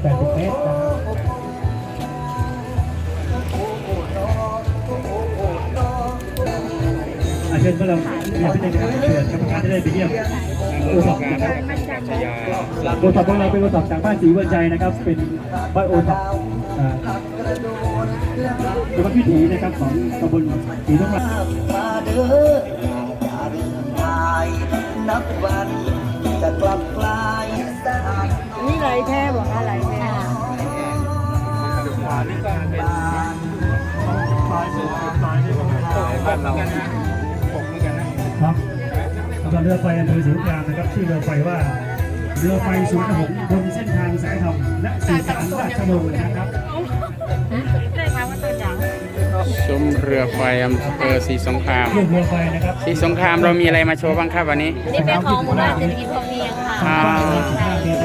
80เมตรนะครับอาเชิญพวกเราเรียนพิจารณาเชิญกรรมการได้ไปเยี่ยมโอท็อปนะครับโอท็อปของเราเป็นโอท็อปจากบ้านศรีเวชใจนะครับ เป็นบ้านโอท็อปเป็นวัดวิถีนะครับของตำบลศรีทุ่งมามาเด้ออย่าลืมทายนับวันจะกลับกลาย ครับแล้วก็เรือไฟอำเภอศรีสงครามนะครับชื่อเรือไฟว่าเรือไฟสุวรรณหงส์บนเส้นทางสายธรรมและสื่อสารราชวงศ์นะครับได้ค่ะว่าตัวอย่างซุ้มเรือไฟอำเภอศรีสงครามเรือเรือไฟนะครับศรีสงครามเรามีอะไรมาโชว์บ้างครับวันนี้นี่เป็นของหมู่บ้านเศรษฐกิจพอเพียงค่ะ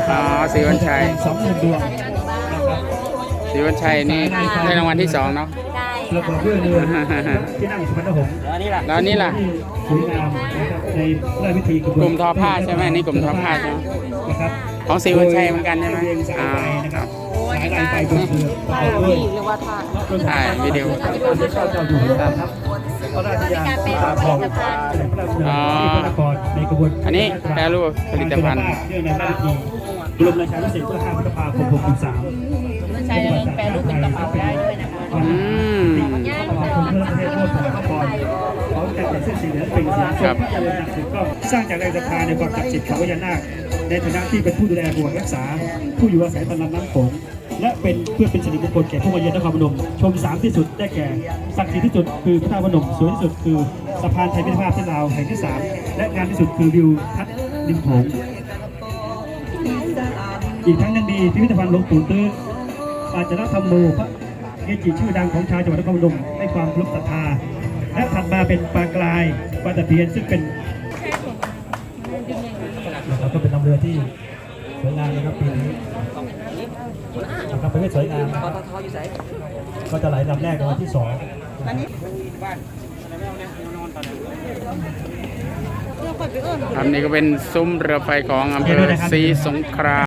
อ๋ออ๋อศรีวันชัยสองหมื่นดวง ศรีวันชัยนี่ได้รางวัลที่สองเนาะ ได้ประกอบด้วยเรือที่นั่งสุวรรณหงส์แล้วนี่ล่ะที่สวยงามนะครับในราชพิธีกระบวนกลุ่มทอผ้าใช่ไหมนี่กลุ่มทอผ้าใช่ไหมนะครับของศรีวันชัยเหมือนกันใช่ไหมเรียงสายอ่าไฟนะครับสายลายไฟบนเรือประกอบด้วย หรือว่าทาถ่ายวิดีโอที่เข้าเจ้าอยู่หัวครับพระราชยานพระทองเสด็จพระราชดำเนินที่พระนครในกระบวนอันนี้แปรรูปผลิตภัณฑ์ เรื่องในราชพิธีบรมราชาพิเศษกเมื่อ5พฤษภาคม 63 ใช้แปลรูปเป็นกระเป๋าได้ด้วยนะคะอืมคนเพื่อประเทศร่วมสมัครก่อนเขาจะเป็นเส้นสีเหลืองเป็นสีครับเจริญหนักสุดก็สร้างจากแรงศรัทธาในความศักดิ์สิทธิ์ของพญานาคในฐานะที่เป็นผู้ดูแลบวกรักษา ผู้อยู่อาศัยตามลำน้ำโขงและเป็นเพื่อเป็นสิริมงคลแก่ผู้มาเยือนนครพนม ชมสามที่สุดได้แก่ศักดิ์สิทธิ์ที่สุดคือพระธาตุพนมสวยที่สุดคือสะพานไทยมิตรภาพเส้นลาวแห่งที่สามและงานที่สุดคือวิวทัศน์ริมโขงอีกทั้งยังมีพิพิธภัณฑ์หลวงปู่ตื้อ ปาจารธรรมโมพระเกจิชื่อดังของชาวจังหวัดนครพนมให้ความเคารพศรัทธา และถัดมาเป็นปลากรายปลาตะเพียนซึ่งเป็นนะครับก็เป็นลำเรือที่สวยงามนะครับปีนี้นะครับเป็นที่สวยงามก็จะไหลลำแรกในวันที่สองครับนี่ก็เป็นซุ้มเรือไฟของอำเภอศรีสงคราม